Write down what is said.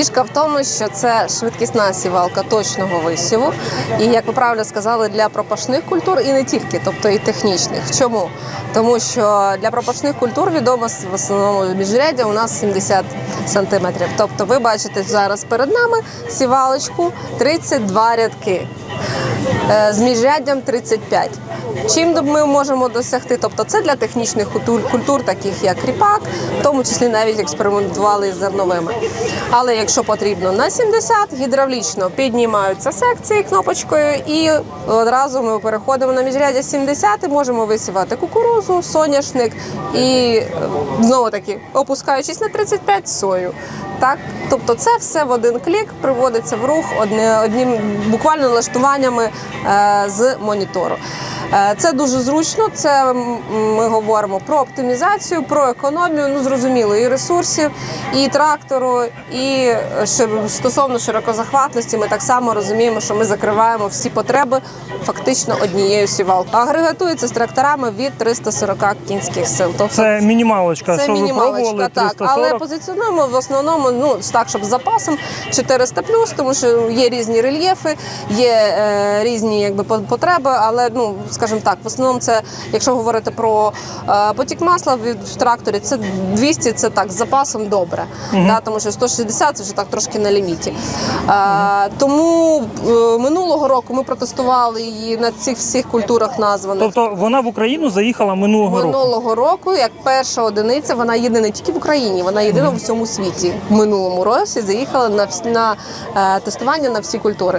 Фішка в тому, що це швидкісна сівалка точного висіву. І як ви правильно сказали, для пропашних культур і не тільки, тобто і технічних. Чому? Тому що для пропашних культур відомо в основному міжряддя у нас 70 сантиметрів. Тобто, ви бачите зараз перед нами сівалочку 32 рядки з міжряддям 35. Чим ми можемо досягти? Тобто це для технічних культур, таких як ріпак, в тому числі навіть експериментували із зерновими. Але якщо потрібно на 70, гідравлічно піднімаються секції кнопочкою, і одразу ми переходимо на міжряддя 70 і можемо висівати кукурузу, соняшник і е, знову таки опускаючись на 35 сою. Так, тобто це все в один клік приводиться в рух одне, одним буквально налаштуваннями е, з монітору. Е, Це дуже зручно. Це ми говоримо про оптимізацію, про економію. Ну зрозуміло, і ресурсів, і трактору, і е, стосовно широкозахватності, ми так само розуміємо, що ми закриваємо всі потреби фактично однією сівалкою. Агрегатується з тракторами від 340 кінських сил. Тобто Це мінімалочка, це що ви пробували, мінімалочка, так. 340. Але позиціонуємо в основному ну так, щоб з запасом 400 тому що є різні рельєфи, є е, різні якби по- потреби. Але ну скажімо так, в основному це, якщо говорити про е, потік масла в, тракторі, це 200, це так з запасом добре. Да, тому що 160 це вже так трошки на ліміті. Е, тому е, минулого року ми протестували її на цих всіх культурах названих. Тобто вона в Україну заїхала минулого року. Минулого року, як перша одиниця, вона єдина не тільки в Україні, вона єдина в всьому світі. В минулому році заїхала на на тестування на всі культури.